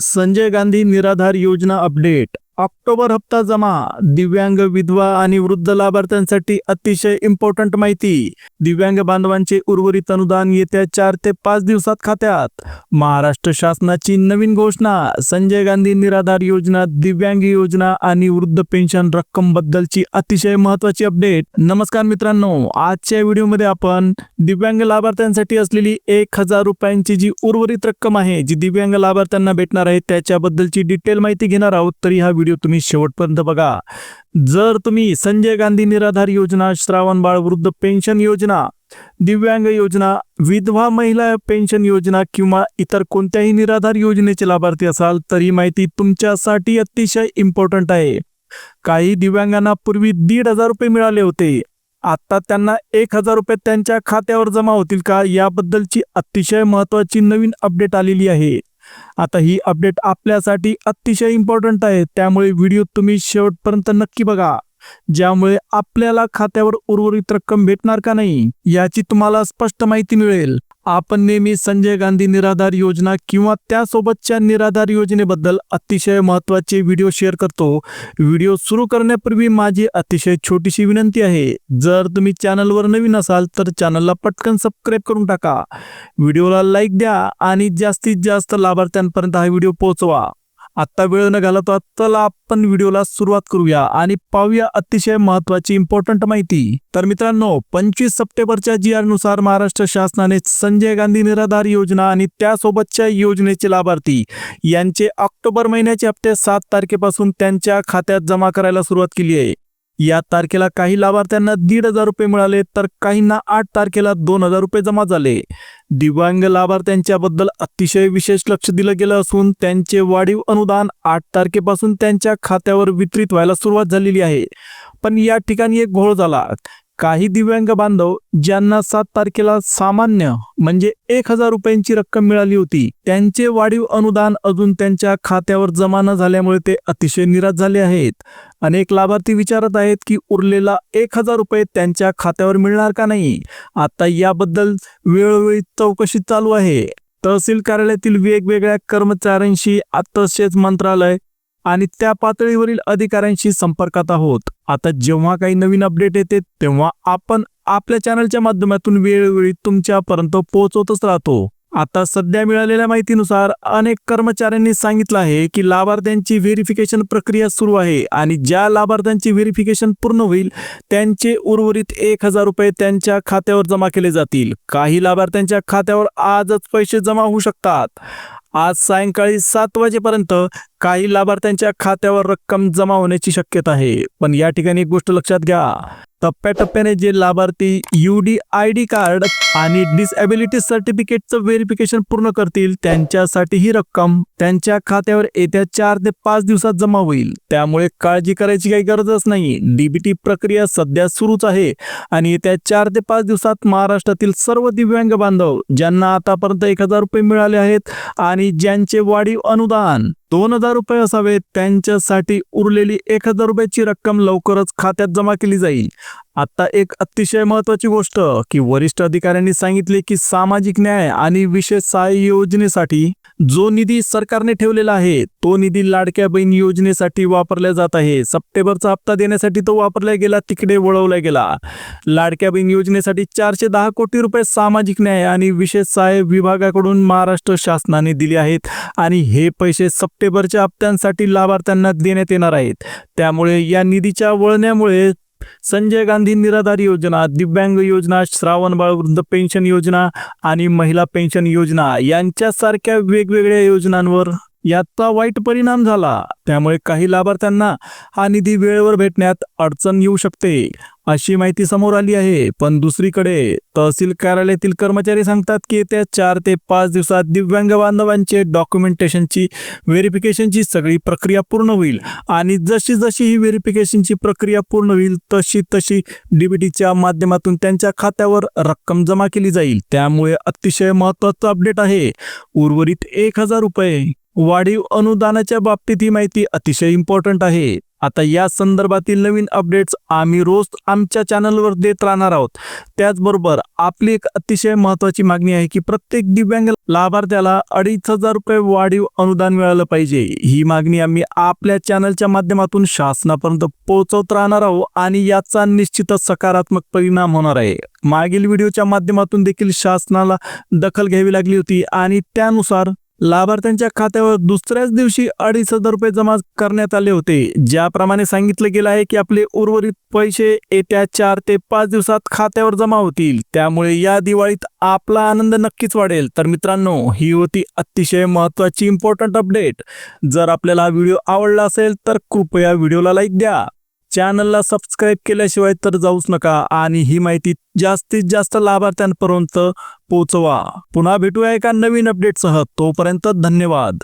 संजय गांधी निराधार योजना update October हप्ता जमा. दिव्यांग विधवा आणि वृद्ध लाभार्थ्यांसाठी अतिशय इम्पॉर्टंट माहिती. दिव्यांग बांधवांचे उर्वरित अनुदान येत्या चार ते पाच दिवसात खात्यात. महाराष्ट्र शासनाची नवीन घोषणा. संजय गांधी निराधार योजना दिव्यांग योजना आणि वृद्ध पेन्शन रक्कम बद्दलची अतिशय महत्वाची अपडेट. नमस्कार मित्रांनो आजच्या व्हिडिओमध्ये आपण दिव्यांग लाभार्थ्यांसाठी असलेली एक हजार रुपयांची जी उर्वरित रक्कम आहे जी दिव्यांग लाभार्थ्यांना भेटणार आहे त्याच्याबद्दलची डिटेल माहिती घेणार आहोत. तर हा व्हिडिओ तुम्ही शेवटपर्यंत बघा. जर तुम्ही संजय गांधी निराधार योजना श्रावण बाळ वृद्ध पेन्शन योजना दिव्यांग योजना विधवा महिला पेन्शन योजना किंवा इतर कोणत्याही निराधार योजनेचे लाभार्थी असाल तर ही माहिती तुमच्यासाठी अतिशय इम्पॉर्टंट आहे. काही दिव्यांगांना पूर्वी दीड हजार रुपये मिळाले होते. आता त्यांना एक हजार रुपये त्यांच्या खात्यावर जमा होतील का? याबद्दलची अतिशय महत्वाची नवीन अपडेट आलेली आहे. आता ही अपडेट आपल्यासाठी अतिशय इम्पॉर्टंट आहे. त्यामुळे व्हिडिओ तुम्ही शेवटपर्यंत नक्की बघा. ज्यामुळे आपल्याला खात्यावर उर्वरित रक्कम भेटणार का नाही याची तुम्हाला स्पष्ट माहिती मिळेल. आपण नेहमी संजय गांधी निराधार योजना किंवा त्यासोबतच्या निराधार योजनेबद्दल अतिशय महत्त्वाचे व्हिडिओ शेअर करतो. व्हिडिओ सुरू करण्यापूर्वी माझी अतिशय छोटीशी विनंती आहे. जर तुम्ही चॅनलवर नवीन असाल तर चॅनलला पटकन सबस्क्राईब करून टाका. व्हिडिओला लाईक द्या आणि जास्तीत जास्त लाभार्थ्यांपर्यंत हा व्हिडिओ पोहोचवा. आता वेळ न घालवता चला आपण व्हिडिओला सुरुवात करूया आणि पाहूया अतिशय महत्वाची इम्पॉर्टंट माहिती. तर मित्रांनो पंचवीस सप्टेंबरच्या जी आरनुसार महाराष्ट्र शासनाने संजय गांधी निराधार योजना आणि त्यासोबतच्या योजनेचे लाभार्थी यांचे ऑक्टोबर महिन्याचे हप्ते सात तारखेपासून त्यांच्या खात्यात जमा करायला सुरुवात केली आहे. या तारखेला काही लाभार्थ्यांना दीड हजार रुपये मिळाले तर काहींना आठ तारखेला दोन हजार रुपये जमा झाले. दिव्यांग लाभार्थ्यांच्याबद्दल अतिशय विशेष लक्ष दिलं गेलं असून त्यांचे वाढीव अनुदान आठ तारखेपासून त्यांच्या खात्यावर वितरित व्हायला सुरुवात झालेली आहे. पण या ठिकाणी एक घोळ झाला. काही दिव्यांग बांधव ज्यांना सात तारखेला सामान्य म्हणजे एक हजार रुपयांची रक्कम मिळाली होती त्यांचे वाढीव अनुदान अजून त्यांच्या खात्यावर जमा न झाल्यामुळे ते अतिशय निराश झाले आहेत. अनेक लाभार्थी विचारत आहेत की उरलेला एक हजार रुपये त्यांच्या खात्यावर मिळणार का नाही? आता याबद्दल वेळोवेळी चौकशी चालू आहे. तहसील कार्यालयातील वेगवेगळ्या कर्मचाऱ्यांशी तसेच मंत्रालय आणि त्या पातळीवरील अधिकाऱ्यांशी संपर्कात आहोत. आता जेव्हा काही नवीन अपडेट येते तेव्हा आपण आपल्या चॅनलच्या माध्यमातून वेळोवेळी तुमच्यापर्यंत पोहोचवतच राहतो. आता सध्या मिळालेल्या माहितीनुसार अनेक कर्मचाऱ्यांनी सांगितलं आहे की लाभार्थ्यांची व्हेरिफिकेशन प्रक्रिया सुरू आहे आणि ज्या लाभार्थ्यांची व्हेरिफिकेशन पूर्ण होईल त्यांचे उर्वरित एक हजार रुपये त्यांच्या खात्यावर जमा केले जातील. काही लाभार्थ्यांच्या खात्यावर आजच पैसे जमा होऊ शकतात. आज सायंकाळी सात वाजेपर्यंत काही लाभार्थ्यांच्या खात्यावर रक्कम जमा होण्याची शक्यता आहे. पण या ठिकाणी एक गोष्ट लक्षात घ्या. टप्प्याटप्प्याने जे लाभार्थी U D I D card आणि डिसएबिलिटी सर्टिफिकेटचं व्हेरिफिकेशन पूर्ण करतील त्यांच्यासाठी ही रक्कम त्यांच्या खात्यावर येत्या चार ते पाच दिवसात जमा होईल. त्यामुळे काळजी करायची काही गरजच नाही डीबीटी प्रक्रिया सध्या सुरूच आहे आणि येत्या चार ते पाच दिवसात महाराष्ट्रातील सर्व दिव्यांग बांधव ज्यांना आतापर्यंत एक हजार रुपये मिळाले आहेत आणि ज्यांचे वाढीव अनुदान दोन हजार रुपये असावेत त्यांच्यासाठी उरलेली एक हजार रुपयाची रक्कम लवकरच खात्यात जमा केली जाईल. आता एक अतिशय महत्वाची गोष्ट की वरिष्ठ अधिकाऱ्यांनी सांगितले की सामाजिक न्याय आणि विशेष सहाय्य योजनेसाठी जो निधी सरकारने ठेवलेला आहे तो निधी लाडक्या बहीण योजनेसाठी वापरला जात आहे. सप्टेंबरचा हप्ता देण्यासाठी तो वापरला गेला तिकडे वळवला गेला. लाडक्या बहीण योजनेसाठी चारशे दहा कोटी रुपये सामाजिक न्याय आणि विशेष सहाय्य विभागाकडून महाराष्ट्र शासनाने दिले आहेत आणि हे पैसे सप्टेंबरच्या हप्त्यांसाठी लाभार्थ्यांना देण्यात येणार आहेत. त्यामुळे या निधीच्या वळण्यामुळे संजय गांधी निराधार योजना दिव्यांग योजना श्रावण बाळ वृद्ध पेन्शन योजना आणि महिला पेन्शन योजना यांच्यासारख्या वेगवेगळ्या योजनांवर याचा वाईट परिणाम झाला. त्यामुळे काही लाभार्थ्यांना हा निधी वेळेवर भेटण्यात अडचण येऊ शकते. अशी माहिती समोर आली आहे. पण दुसरीकडे तहसील कार्यालयातील कर्मचारी सांगतात की येत्या चार ते पाच दिवसात दिव्यांग बांधवांचे डॉक्युमेंटेशनची व्हेरिफिकेशनची सगळी प्रक्रिया पूर्ण होईल. आणि जशी जशी ही व्हेरिफिकेशनची प्रक्रिया पूर्ण होईल तशी तशी डीबीटीच्या माध्यमातून त्यांच्या खात्यावर रक्कम जमा केली जाईल. त्यामुळे अतिशय महत्वाचं अपडेट आहे. उर्वरित एक हजार रुपये वाढीव अनुदानाच्या बाबतीत ही माहिती अतिशय इम्पॉर्टंट आहे. आता या संदर्भातील नवीन अपडेट्स आम्ही रोज आमच्या चॅनलवर देत राहणार आहोत. त्याचबरोबर आपली एक अतिशय महत्वाची मागणी आहे की प्रत्येक दिव्यांग लाभार्थ्याला अडीच हजार रुपये वाढीव अनुदान मिळालं पाहिजे. ही मागणी आम्ही आपल्या चॅनलच्या माध्यमातून शासनापर्यंत पोहोचवत राहणार आहोत आणि याचा निश्चितच सकारात्मक परिणाम होणार आहे. मागील व्हिडिओच्या माध्यमातून देखील शासनाला दखल घ्यावी लागली होती आणि त्यानुसार लाभार्थ्यांच्या खात्यावर दुसऱ्याच दिवशी अडीच हजार रुपये जमा करण्यात आले होते. ज्याप्रमाणे सांगितलं गेलं आहे की आपले उर्वरित पैसे येत्या चार ते पाच दिवसात खात्यावर जमा होतील. त्यामुळे या दिवाळीत आपला आनंद नक्कीच वाढेल. तर मित्रांनो ही होती अतिशय महत्वाची इम्पॉर्टंट अपडेट जर आपल्याला हा व्हिडिओ आवडला असेल तर कृपया व्हिडिओला लाईक द्या. चॅनलला सबस्क्राईब केल्याशिवाय तर जाऊच नका आणि ही माहिती जास्तीत जास्त लाभार्थ्यांपर्यंत पोहोचवा. पुन्हा भेटूया एका नवीन अपडेटसह तोपर्यंत धन्यवाद.